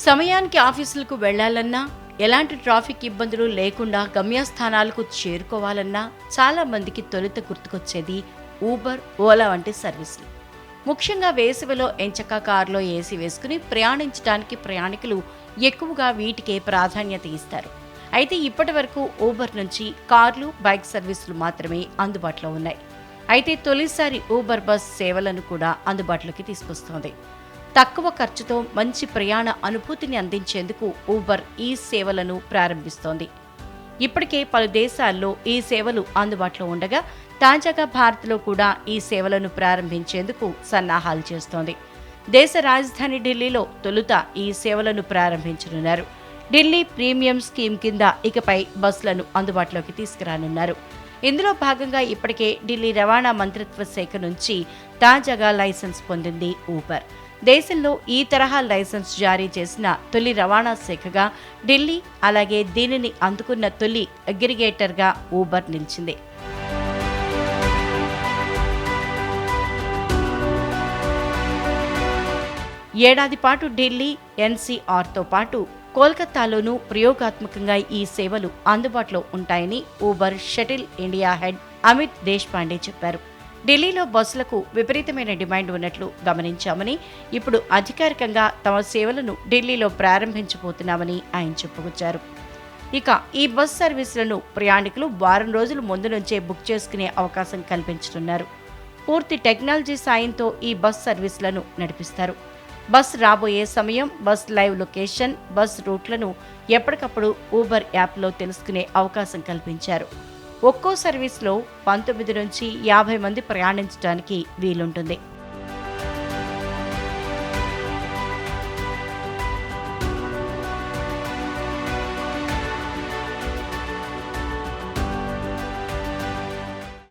సమయానికి ఆఫీసులకు వెళ్ళాలన్నా ఎలాంటి ట్రాఫిక్ ఇబ్బందులు లేకుండా గమ్యస్థానాలకు చేరుకోవాలన్నా చాలా మందికి తొలుత గుర్తుకొచ్చేది ఊబర్ ఓలా వంటి సర్వీసులు. ముఖ్యంగా వేసవిలో ఎంచక కారులో ఏసీ వేసుకుని ప్రయాణించడానికి ప్రయాణికులు ఎక్కువగా వీటికే ప్రాధాన్యత ఇస్తారు. అయితే ఇప్పటి వరకు ఊబర్ నుంచి కార్లు బైక్ సర్వీసులు మాత్రమే అందుబాటులో ఉన్నాయి. అయితే తొలిసారి ఊబర్ బస్ సేవలను కూడా అందుబాటులోకి తీసుకొస్తోంది. తక్కువ ఖర్చుతో మంచి ప్రయాణ అనుభూతిని అందించేందుకు ఊబర్ ఈ సేవలను ప్రారంభిస్తోంది. ఇప్పటికే పలు దేశాల్లో ఈ సేవలు అందుబాటులో ఉండగా తాజాగా భారత్లో కూడా ఈ సేవలను ప్రారంభించేందుకు సన్నాహాలు చేస్తోంది. దేశ రాజధాని ఢిల్లీలో తొలుత ఈ సేవలను ప్రారంభించనున్నారు. ఢిల్లీ ప్రీమియం స్కీమ్ కింద ఇకపై బస్సులను అందుబాటులోకి తీసుకురానున్నారు. ఇందులో భాగంగా ఇప్పటికే ఢిల్లీ రవాణా మంత్రిత్వ శాఖ నుంచి తాజాగా లైసెన్స్ పొందింది ఊబర్ దేశంలో ఈ తరహా లైసెన్స్ జారీ చేసిన తొలి రవాణా శాఖగా ఢిల్లీ అలాగే దీనిని అందుకున్న తొలి అగ్రిగేటర్గా ఊబర్ నిలిచింది. ఏడాది పాటు ఢిల్లీ ఎన్సీఆర్తో పాటు కోల్కతాలోనూ ప్రయోగాత్మకంగా ఈ సేవలు అందుబాటులో ఉంటాయని Uber shuttle India head Amit Deshpande చెప్పారు. ఢిల్లీలో బస్సులకు విపరీతమైన డిమాండ్ ఉన్నట్లు గమనించామని ఇప్పుడు అధికారికంగా తమ సేవలను ఢిల్లీలో ప్రారంభించబోతున్నామని ఆయన చెప్పుకొచ్చారు. ఇక ఈ బస్ సర్వీసులను ప్రయాణికులు వారం రోజుల ముందు నుంచే బుక్ చేసుకునే అవకాశం కల్పించనున్నారు. పూర్తి టెక్నాలజీ సాయంతో ఈ బస్ సర్వీసులను నడిపిస్తారు. బస్ రాబోయే సమయం బస్ లైవ్ లొకేషన్ బస్ రూట్లను ఎప్పటికప్పుడు ఊబర్ యాప్లో తెలుసుకునే అవకాశం కల్పించారు. ఒక్కో సర్వీస్లో పంతొమ్మిది నుంచి యాభై మంది ప్రయాణించడానికి వీలుంటుంది.